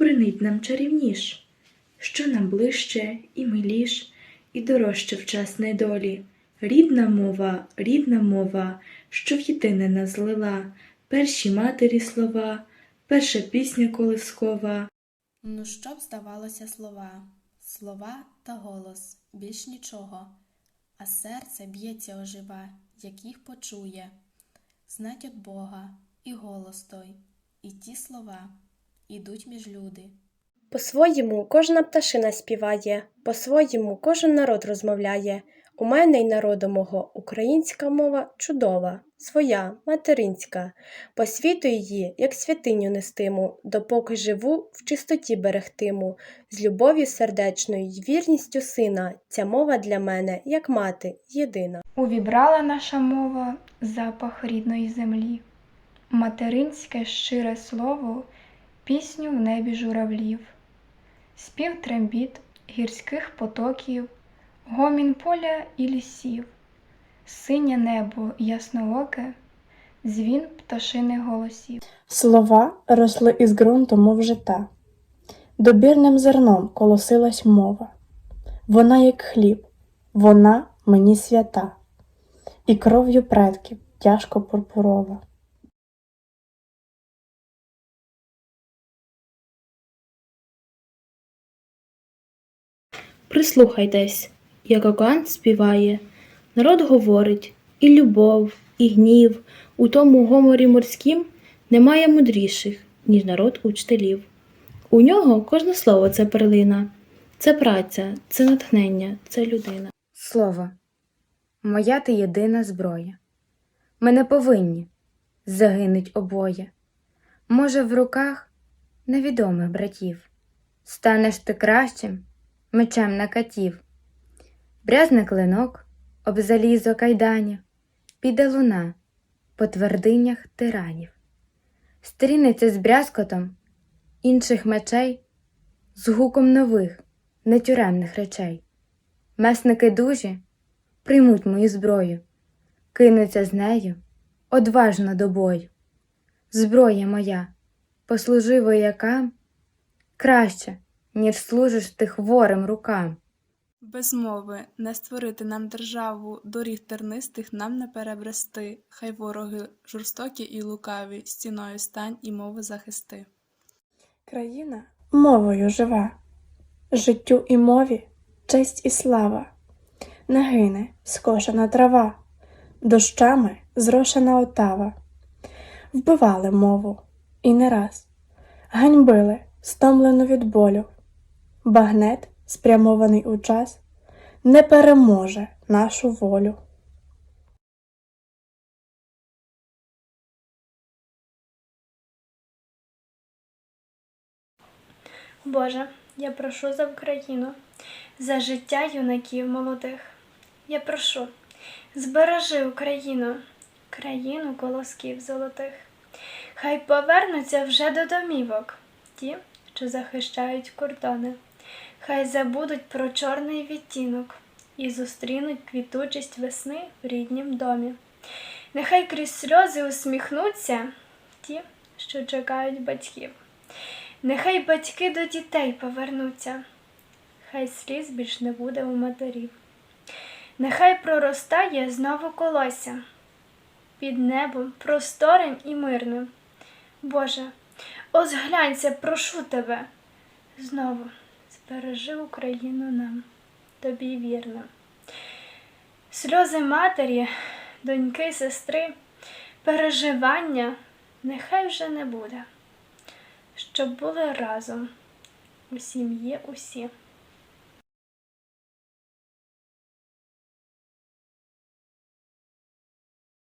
мить нам чарівніш, що нам ближче і миліш, і дорожче в час недолі. Рідна мова, рідна мова, що в єдине нас злила, перші матері слова, перша пісня колискова. Ну, що б здавалося слова, слова та голос, більш нічого, а серце б'ється оживе, як їх почує. Знать от Бога, і голос той, і ті слова ідуть між люди. По-своєму кожна пташина співає, по-своєму кожен народ розмовляє. У мене й народу мого українська мова чудова, своя, материнська. По світу її, як святиню нестиму, допоки живу, в чистоті берегтиму. З любов'ю сердечною й вірністю сина, ця мова для мене, як мати, єдина. Увібрала наша мова запах рідної землі, материнське щире слово, пісню в небі журавлів, спів трембіт гірських потоків, гомін поля і лісів, синє небо яснооке, дзвін пташиних голосів. Слова росли із ґрунту, мов жита, добірним зерном колосилась мова. Вона, як хліб, вона мені свята, і кров'ю предків тяжко пурпурова. Прислухайтесь, як океан співає, народ говорить, і любов, і гнів, у тому гоморі морськім немає мудріших, ніж народ учителів. У нього кожне слово це перлина, це праця, це натхнення, це людина. Слово, моя ти єдина зброя. Ми не повинні загинуть обоє. Може, в руках невідомих братів станеш ти кращим мечем на катів. Брязне клинок об залізо кайданів, піде луна по твердинях тиранів. Стрінеться з брязкотом інших мечей, з гуком нових, нетюремних речей. Месники дужі приймуть мою зброю, кинуться з нею одважно до бою. Зброя моя, послужи воякам краще, ніж служиш ти хворим рукам. Без мови не створити нам державу, доріг тернистих нам не перебрести, хай вороги жорстокі і лукаві, стіною стань і мови захисти. Країна мовою жива, життю і мові честь і слава, не гине скошена трава, дощами зрошена отава. Вбивали мову і не раз, ганьбили, стомлену від болю. Багнет, спрямований у час, не переможе нашу волю. Боже, я прошу за Україну, за життя юнаків молодих. Я прошу, збережи Україну, країну колосків золотих. Хай повернуться вже до домівок ті, що захищають кордони. Хай забудуть про чорний відтінок і зустрінуть квітучість весни в ріднім домі. Нехай крізь сльози усміхнуться ті, що чекають батьків. Нехай батьки до дітей повернуться, хай сліз більш не буде у матерів. Нехай проростає знову колося під небом просторим і мирним. Боже, ось глянься, прошу тебе, знову збережи Україну нам, тобі вірно. Сльози матері, доньки, сестри, переживання нехай вже не буде щоб були разом у сім'ї усі.